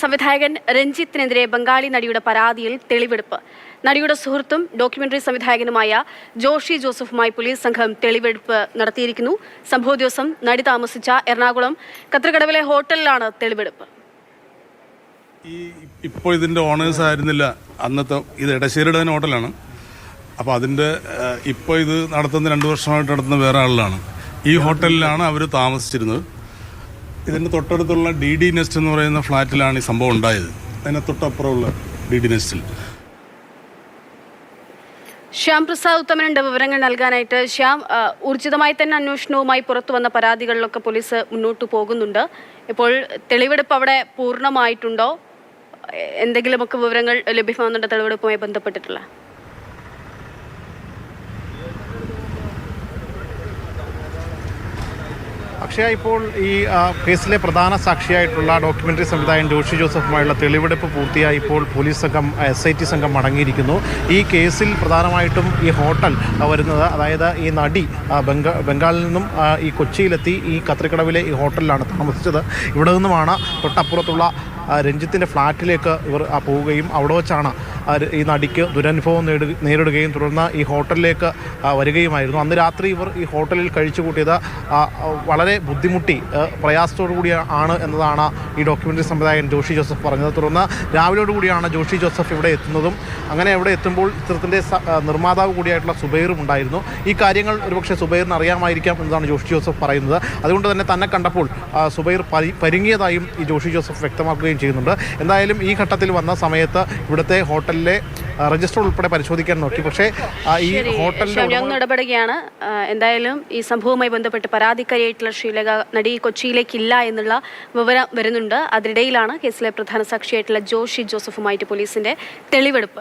സംവിധായകൻ രഞ്ജിത്തിനെതിരെ ബംഗാളി നടിയുടെ പരാതിയിൽ തെളിവെടുപ്പ്. നടിയുടെ സുഹൃത്തും ഡോക്യുമെന്ററി സംവിധായകനുമായ ജോഷി ജോസഫുമായി പോലീസ് സംഘം തെളിവെടുപ്പ് നടത്തിയിരിക്കുന്നു. സംഭവ ദിവസം നടി താമസിച്ച എറണാകുളം കത്രകടവിലെ ഹോട്ടലിലാണ് തെളിവെടുപ്പ്. ഈ ഇപ്പോൾ ഇതിന്റെ ഓണേഴ്സ് ആയിരുന്നില്ല. അന്നത്തെ ഇത് എടശ്ശേരിയുടെ തന്നെ ഹോട്ടലാണ് അപ്പോൾ അതിന്റെ ഇപ്പോൾ ഇത് നടത്തുന്ന രണ്ട് വർഷമായിട്ട് നടത്തുന്ന വേറെ ആളിലാണ്. ഈ ഹോട്ടലിലാണ് അവർ താമസിച്ചിരുന്നത്. ഇതിന്റെ തൊട്ടടുത്തുള്ള ഡി ഡി നെസ്റ്റ് എന്ന് പറയുന്ന ഫ്ലാറ്റിലാണ് ഈ സംഭവം ഉണ്ടായത്. അതിന് തൊട്ടപ്പുറമുള്ള ഡി ഡി നെസ്റ്റിൽ ശ്യാം പ്രസാദ് ഉത്തമനുണ്ട് വിവരങ്ങൾ നൽകാനായിട്ട്. ശ്യാം ഊർജിതമായി തന്നെ അന്വേഷണവുമായി പുറത്തു വന്ന പരാതികളിലൊക്കെ പോലീസ് മുന്നോട്ട് പോകുന്നുണ്ട്. ഇപ്പോൾ തെളിവെടുപ്പ് അവിടെ പൂർണമായിട്ടുണ്ടോ? എന്തെങ്കിലുമൊക്കെ വിവരങ്ങൾ ലഭ്യമാകുന്നുണ്ടോ? തെളിവെടുപ്പുമായി ബന്ധപ്പെട്ടിട്ടുള്ള? അക്ഷയ ഇപ്പോൾ ഈ കേസിലെ പ്രധാന സാക്ഷിയായിട്ടുള്ള ഡോക്യുമെന്ററി സംവിധായകൻ ജോഷി ജോസഫുമായുള്ള തെളിവെടുപ്പ് പൂർത്തിയായി ഇപ്പോൾ പോലീസ് സംഘം എസ് ഐ ടി സംഘം മടങ്ങിയിരിക്കുന്നു. ഈ കേസിൽ പ്രധാനമായിട്ടും ഈ ഹോട്ടൽ വരുന്നത് അതായത് ഈ നടി ബംഗാ ബംഗാളിൽ നിന്നും ഈ കൊച്ചിയിലെത്തി ഈ കത്രിക്കടവിലെ ഈ ഹോട്ടലിലാണ് താമസിച്ചത്. ഇവിടെ നിന്നുമാണ് തൊട്ടപ്പുറത്തുള്ള രഞ്ജിത്തിന്റെ ഫ്ലാറ്റിലേക്ക് ഇവർ പോവുകയും അവിടെ വെച്ചാണ് ഈ നടിക്ക് ദുരനുഭവം നേരിടുകയും തുടർന്ന് ഈ ഹോട്ടലിലേക്ക് വരികയുമായിരുന്നു. അന്ന് രാത്രി ഇവർ ഈ ഹോട്ടലിൽ കഴിച്ചു കൂട്ടിയത് വളരെ ബുദ്ധിമുട്ടി പ്രയാസത്തോടു കൂടി ആണ് എന്നതാണ് ഈ ഡോക്യുമെന്ററി സംവിധായകൻ ജോഷി ജോസഫ് പറഞ്ഞത്. തുടർന്ന് രാവിലെയോട് കൂടിയാണ് ജോഷി ജോസഫ് ഇവിടെ എത്തുന്നതും അങ്ങനെ ഇവിടെ എത്തുമ്പോൾ ചിത്രത്തിന്റെ നിർമ്മാതാവ് കൂടിയായിട്ടുള്ള സുബൈറും ഉണ്ടായിരുന്നു. ഈ കാര്യങ്ങൾ ഒരുപക്ഷെ സുബൈറിന് അറിയാമായിരിക്കാം എന്നതാണ് ജോഷി ജോസഫ് പറയുന്നത്. അതുകൊണ്ട് തന്നെ തന്നെ കണ്ടപ്പോൾ സുബൈർ പരി പരിങ്ങിയതായും ഈ ജോഷി ജോസഫ് വ്യക്തമാക്കുകയും ചെയ്യുന്നുണ്ട്. എന്തായാലും ഈ ഘട്ടത്തിൽ വന്ന സമയത്ത് ഇവിടുത്തെ ഹോട്ടലിലെ രജിസ്റ്റർ ഉൾപ്പെടെ പരിശോധിക്കാൻ നോക്കി. പക്ഷേ ഈ ഹോട്ടലിൽ ഇടപെടുകയാണ് എന്തായാലും ഈ സംഭവവുമായി ബന്ധപ്പെട്ട് പരാതിക്കാരിയായിട്ടുള്ള ശ്രീലേഖ നടി കൊച്ചിയിലേക്കില്ല എന്നുള്ള വിവരം വരുന്നുണ്ട്. അതിനിടയിലാണ് കേസിലെ പ്രധാന സാക്ഷിയായിട്ടുള്ള ജോഷി ജോസഫുമായിട്ട് പോലീസിന്റെ തെളിവെടുപ്പ്.